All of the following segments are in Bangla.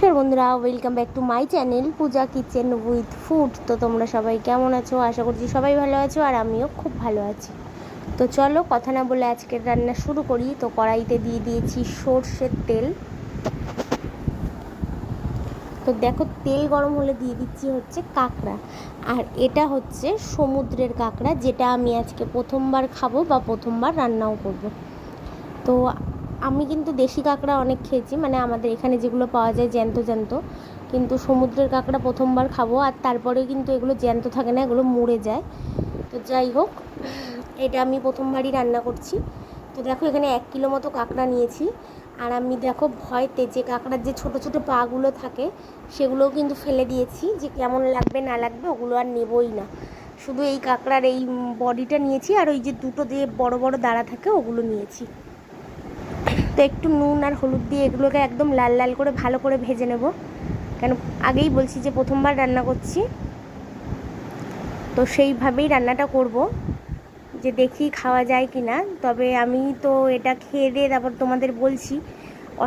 নমস্কার বন্ধুরা welcome back to my channel Puja kitchen with food তো তোমরা সবাই কেমন আছো? আশা করছি সবাই ভালো আছো আর আমিও খুব ভালো আছি। তো চলো কথা না বলে আজকের রান্না শুরু করি। তো কড়াইতে দিয়ে দিয়েছি সর্ষের তেল। তো দেখো, তেল গরম হলে দিয়ে দিচ্ছি হচ্ছে কাঁকড়া। আর এটা হচ্ছে সমুদ্রের কাঁকড়া, যেটা আমি আজকে প্রথমবার খাব বা প্রথমবার রান্নাও করব। তো আমি কিন্তু দেশি কাঁকড়া অনেক খেয়েছি মানে আমাদের এখানে যেগুলো পাওয়া যায় জ্যান্ত জ্যান্ত। কিন্তু সমুদ্রের কাঁকড়া প্রথমবার খাব আর তারপরেও কিন্তু এগুলো জ্যান্ত থাকে না, এগুলো মরে যায়। তো যাই হোক, এটা আমি প্রথমবারই রান্না করছি। তো দেখো এখানে এক কিলো মতো কাঁকড়া নিয়েছি। আর আমি দেখো ভয়তে যে কাঁকড়ার যে ছোট ছোট পাগুলো থাকে, সেগুলোও কিন্তু ফেলে দিয়েছি। যে কেমন লাগবে না লাগবে ওগুলো আর নেবই না। শুধু এই কাঁকড়ার এই বডিটা নিয়েছি আর ওই যে দুটো দিয়ে বড় বড় দাঁড়া থাকে ওগুলো নিয়েছি। তো একটু নুন আর হলুদ দিয়ে এগুলোকে একদম লাল লাল করে ভালো করে ভেজে নেব। কেন আগেই বলছি যে প্রথমবার রান্না করছি। তো সেইভাবেই রান্নাটা করব। যে দেখি খাওয়া যায় কি না তবে আমি তো এটা খেয়ে দিয়ে তারপর তোমাদের বলছি,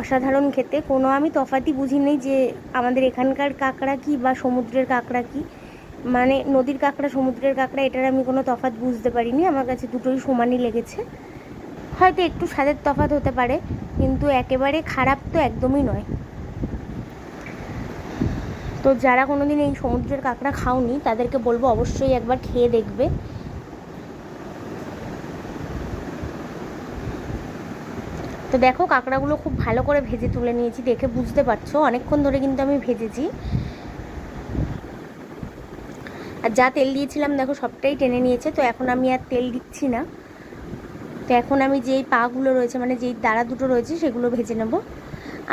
অসাধারণ খেতে। কোনো আমি তফাতি বুঝিনি যে আমাদের এখানকার কাঁকড়া কি বা সমুদ্রের কাঁকড়া কি। মানে নদীর কাঁকড়া, সমুদ্রের কাঁকড়া, এটার আমি কোনো তফাৎ বুঝতে পারিনি। আমার কাছে দুটোই সমানই লেগেছে। হয়তো একটু স্বাদের তফাৎ হতে পারে, কিন্তু একেবারে খারাপ তো একদমই নয়। তো যারা কোনোদিন এই সমুদ্রের কাঁকড়া খাওনি, তাদেরকে বলব অবশ্যই একবার খেয়ে দেখবে। তো দেখো, কাঁকড়াগুলো খুব ভালো করে ভেজে তুলে নিয়েছি, দেখে বুঝতে পারছ। অনেকক্ষণ ধরে কিন্তু আমি ভেজেছি। আর যা তেল দিয়েছিলাম, দেখো সবটাই টেনে নিয়েছে, তো এখন আমি আর তেল দিচ্ছি না। তো এখন আমি যেই পাগুলো রয়েছে মানে যেই দাঁড়া দুটো রয়েছে, সেগুলো ভেজে নেব।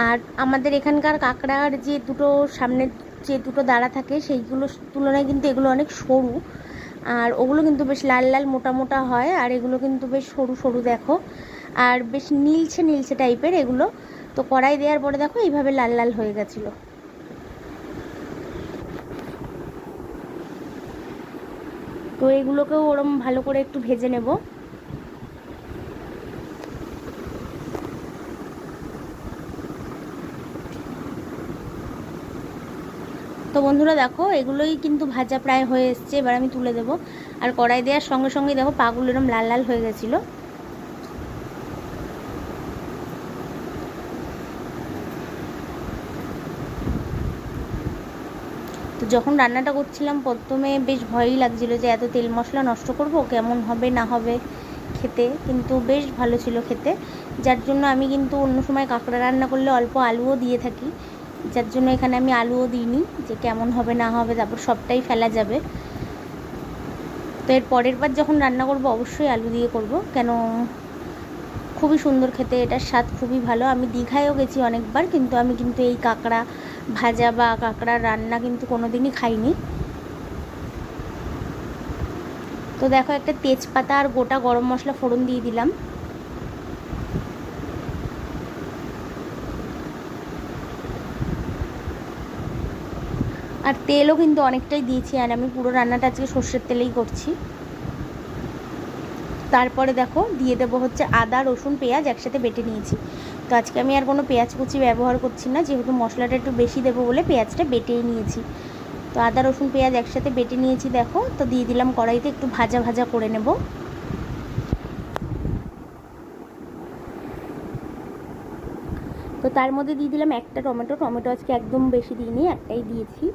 আর আমাদের এখানকার কাঁকড়ার যে দুটো সামনে যে দুটো দাঁড়া থাকে সেইগুলোর তুলনায় কিন্তু এগুলো অনেক সরু। আর ওগুলো কিন্তু বেশ লাল লাল মোটা মোটা হয়, আর এগুলো কিন্তু বেশ সরু সরু দেখো। আর বেশ নীলছে নীলছে টাইপের এগুলো। তো কড়াই দেওয়ার পরে দেখো, এইভাবে লাল লাল হয়ে গেছিল। তো এগুলোকেও ওরম ভালো করে একটু ভেজে নেব। তো বন্ধুরা দেখো, এগুলোই কিন্তু ভাজা প্রায় হয়ে এসছে, এবার আমি তুলে দেবো। আর কড়াই দেওয়ার সঙ্গে সঙ্গে দেখো, পাগুলো এরম লাল লাল হয়ে গেছিল। তো যখন রান্নাটা করছিলাম, প্রথমে বেশ ভয়ই লাগছিল যে এত তেল মশলা নষ্ট করব, কেমন হবে, না হবে খেতে। কিন্তু বেশ ভালো ছিল খেতে। যার জন্য আমি কিন্তু অন্য সময় কাঁকড়া রান্না করলে অল্প আলুও দিয়ে থাকি। যার জন্য এখানে আমি আলুও দিইনি, যে কেমন হবে না হবে, তারপর সবটাই ফেলা যাবে। তো এর পরের বার যখন রান্না করব, অবশ্যই আলু দিয়ে করব। কেন, খুবই সুন্দর খেতে, এটার স্বাদ খুবই ভালো। আমি দীঘায়ও গেছি অনেকবার, কিন্তু আমি কিন্তু এই কাঁকড়া ভাজা বা কাঁকড়ার রান্না কিন্তু কোনো দিনই খাইনি। তো দেখো, একটা তেজপাতা আর গোটা গরম মশলা ফোড়ন দিয়ে দিলাম। আর তেলও কিন্তু অনেকটাই দিয়েছি, আর আমি পুরো রান্নাটা আজকে সর্ষের তেলেই করছি। তারপরে দেখো, দিয়ে দেবো হচ্ছে আদা, রসুন, পেঁয়াজ একসাথে বেটে নিয়েছি। তো আজকে আমি আর কোনো পেঁয়াজ কুচি ব্যবহার করছি না, যেহেতু মশলাটা একটু বেশি দেবো বলে পেঁয়াজটা বেটেই নিয়েছি। তো আদা, রসুন, পেঁয়াজ একসাথে বেটে নিয়েছি দেখো, তো দিয়ে দিলাম কড়াইতে একটু ভাজা ভাজা করে নেব। তো তার মধ্যে দিয়ে দিলাম একটা টমেটো টমেটো আজকে একদম বেশি দিইনি, একটাই দিয়েছি।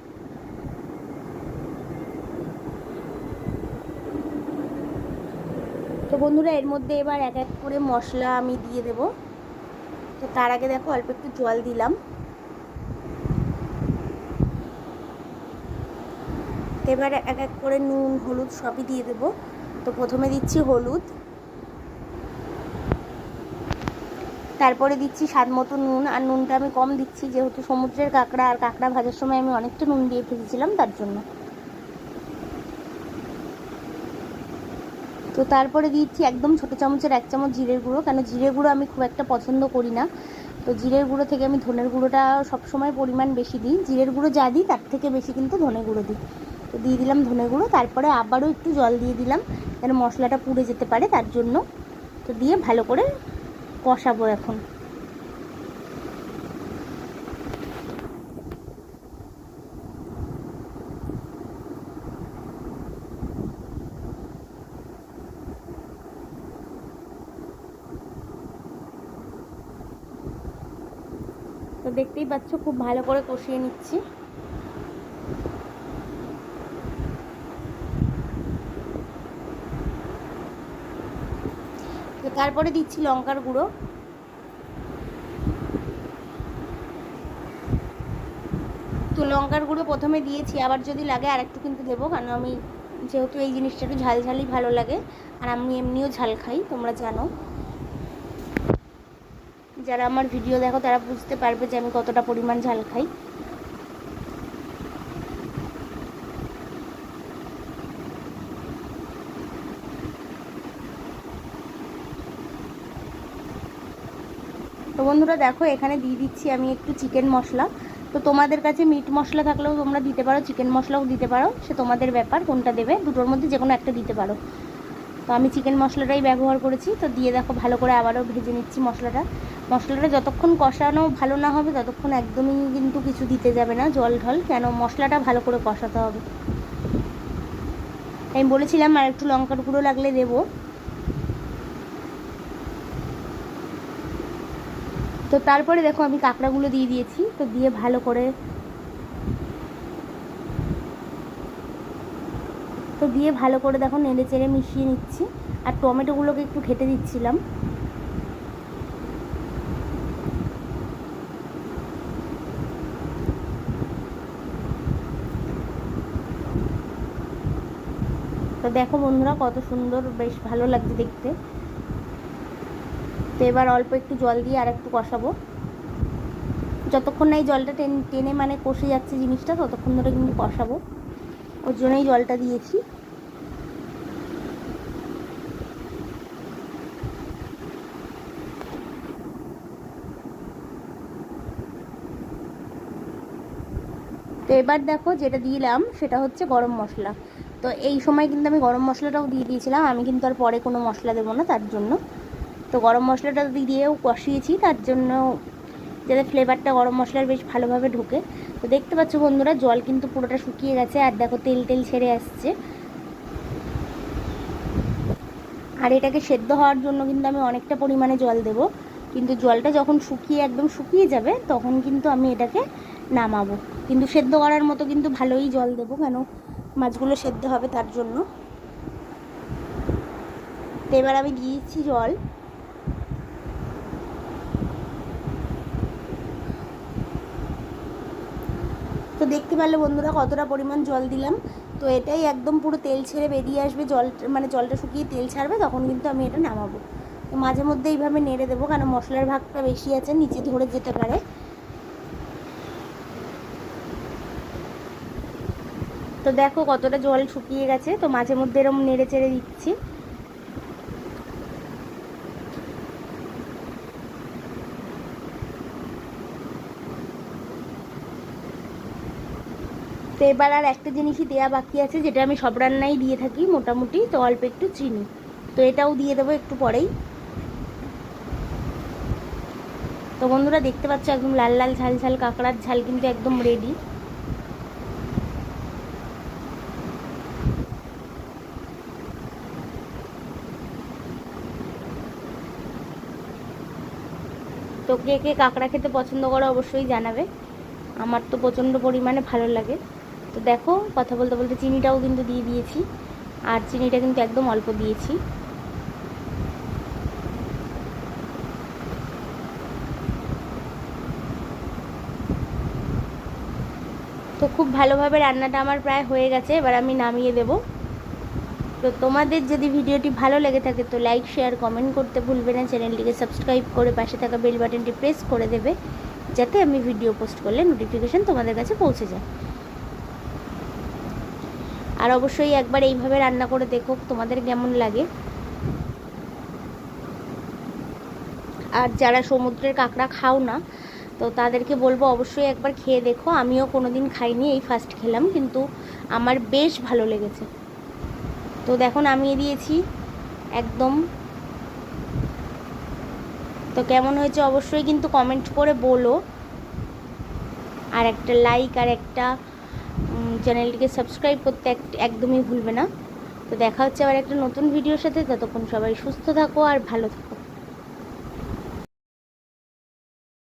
তো বন্ধুরা, এর মধ্যে এবার এক এক করে মশলা আমি দিয়ে দেব। তো তার আগে দেখো, অল্প একটু জল দিলাম। এবার এক এক করে নুন, হলুদ সবই দিয়ে দেব। তো প্রথমে দিচ্ছি হলুদ। তারপরে দিচ্ছি স্বাদ মতো নুন। আর নুনটা আমি কম দিচ্ছি, যেহেতু সমুদ্রের কাঁকড়া, আর কাঁকড়া ভাজার সময় আমি অনেকটা নুন দিয়ে ভেজেছিলাম, তার জন্য। তো তারপরে দিচ্ছি একদম ছোটো চামচের এক চামচ জিরের গুঁড়ো, কেন জিরের গুঁড়ো আমি খুব একটা পছন্দ করি না। তো জিরের গুঁড়ো থেকে আমি ধনের গুঁড়োটা সবসময় পরিমাণ বেশি দিই। জিরের গুঁড়ো যা দিই তার থেকে বেশি কিন্তু ধনে গুঁড়ো দিই। তো দিয়ে দিলাম ধনে গুঁড়ো, তারপরে আবারও একটু জল দিয়ে দিলাম যেন মশলাটা পুড়ে যেতে পারে তার জন্য। তো দিয়ে ভালো করে কষাবো এখন। দেখতেই পাচ্ছ, খুব ভালো করে কষিয়ে নিচ্ছি। তো তারপরে দিচ্ছি লঙ্কার গুঁড়ো। তো লঙ্কার গুঁড়ো প্রথমে দিয়েছি, আবার যদি লাগে আর একটু কিন্তু দেবো, কারণ আমি যেহেতু এই জিনিসটা একটু ঝালঝালই ভালো লাগে, আর আমি এমনিও ঝাল খাই, তোমরা জানো। যারা আমার ভিডিও দেখো, তারা বুঝতে পারবে যে আমি কতটা পরিমাণ ঝাল খাই। তো বন্ধুরা দেখো, এখানে দিয়ে দিচ্ছি আমি একটু চিকেন মশলা। তো তোমাদের কাছে মিট মশলা থাকলেও তোমরা দিতে পারো চিকেন মশলাও দিতে পারো, সে তোমাদের ব্যাপার, কোনটা দেবে, দুটোর মধ্যে যে কোনো একটা দিতে পারো। তো আমি চিকেন মশলাটাই ব্যবহার করেছি, তো দিয়ে দেখো, ভালো করে আবারও ভেজে নিচ্ছি মশলাটা। মশলাটা যতক্ষণ কষানো ভালো না হবে, ততক্ষণ একদমই কিন্তু কিছু দিতে যাবে না, জল ঢল, কেন মশলাটা ভালো করে কষাতে হবে। আমি বলেছিলাম আর একটু লঙ্কার গুঁড়ো লাগলে দেবো। তো তারপরে দেখো আমি কাঁকড়াগুলো দিয়ে দিয়েছি, তো দিয়ে ভালো করে তো দিয়ে ভালো করে দেখো নেড়ে চেড়ে মিশিয়ে নিচ্ছি। আর টমেটোগুলোকে একটু ঘেটে দিচ্ছিলাম। তো দেখো বন্ধুরা, কত সুন্দর, বেশ ভালো লাগছে দেখতে। তো এবার অল্প একটু জল দিয়ে আর একটু কষাবো। যতক্ষণ না এই জলটা টেন, টেনে মানে কষে যাচ্ছে জিনিসটা, ততক্ষণ ধরে কিন্তু কষাবো। ওর জন্যই জলটা দিয়েছি। তো এবার দেখো যেটা দিলাম, সেটা হচ্ছে গরম মশলা। তো এই সময় কিন্তু আমি গরম মশলাটাও দিয়ে দিয়েছিলাম। আমি কিন্তু আর পরে কোনো মশলা দেবো না তার জন্য। তো গরম মশলাটা দিয়েও কষিয়েছি, তার জন্য যাতে ফ্লেভারটা গরম মশলার বেশ ভালোভাবে ঢোকে। তো দেখতে পাচ্ছ বন্ধুরা, জল কিন্তু পুরোটা শুকিয়ে গেছে আর দেখো তেল তেল ছেড়ে আসছে। আর এটাকে সেদ্ধ হওয়ার জন্য কিন্তু আমি অনেকটা পরিমাণে জল দেব। কিন্তু জলটা যখন শুকিয়ে একদম শুকিয়ে যাবে, তখন কিন্তু আমি এটাকে নামাবো। কিন্তু সেদ্ধ করার মতো কিন্তু ভালোই জল দেবো কেন? মাছগুলো সেদ্ধ হবে তার জন্য। তো এবার আমি দিয়েছি জল। তো দেখতে পারলে বন্ধুরা কতটা পরিমাণ জল দিলাম। তো এটাই একদম পুরো তেল ছেড়ে বেরিয়ে আসবে, জল মানে জলটা শুকিয়ে তেল ছাড়বে, তখন কিন্তু আমি এটা নামাবো। তো মাঝে মধ্যে এইভাবে নেড়ে দেবো কারণ মশলার ভাগটা বেশি আছে, নিচে ধরে যেতে পারে। তো দেখো কতটা জল শুকিয়ে গেছে, তো মাঝে মধ্যে এরকম নেড়ে চেড়ে দিচ্ছি। তো এবার আর একটা জিনিসই দেওয়া বাকি আছে, যেটা আমি সব রান্নাই দিয়ে থাকি মোটামুটি, তো অল্প একটু চিনি। তো এটাও দিয়ে দেবো একটু পরেই। তো বন্ধুরা দেখতে পাচ্ছ একদম লাল লাল ঝাল ঝাল কাঁকড়ার ঝাল কিন্তু একদম রেডি তো কে কে কাঁকড়া খেতে পছন্দ করো অবশ্যই জানাবে। আমার তো প্রচণ্ড পরিমাণে ভালো লাগে। তো দেখো, কথা বলতে বলতে চিনিটাও কিন্তু দিয়ে দিয়েছি। আর চিনিটা কিন্তু একদম অল্প দিয়েছি। তো খুব ভালোভাবে রান্নাটা আমার প্রায় হয়ে গেছে। এবার আমি নামিয়ে দেব। তো তোমাদের যদি ভিডিওটি ভালো লেগে থাকে তো লাইক শেয়ার কমেন্ট করতে ভুলবে না। চ্যানেলটিকে সাবস্ক্রাইব করে পাশে থাকা বেল বাটনটি প্রেস করে দেবে, যাতে আমি ভিডিও পোস্ট করলে নোটিফিকেশান তোমাদের কাছে পৌঁছে যায়। আর অবশ্যই একবার এইভাবে রান্না করে দেখো, তোমাদের কেমন লাগে। আর যারা সমুদ্রের কাঁকড়া খাও না, তো তাদেরকে বলব অবশ্যই একবার খেয়ে দেখো। আমিও কোনো দিন খাইনি, এই ফার্স্ট খেলাম, কিন্তু আমার বেশ ভালো লেগেছে। তো দেখো নামিয়ে দিয়েছি, একদম। তো কেমন হয়েছে অবশ্যই কিন্তু কমেন্ট করে বলো। আর একটা লাইক আর একটা চ্যানেলটিকে সাবস্ক্রাইব করতে একদমই ভুলবে না। তো দেখা হচ্ছে আবার একটা নতুন ভিডিওর সাথে, ততক্ষণ সবাই সুস্থ থাকো আর ভালো থাকো।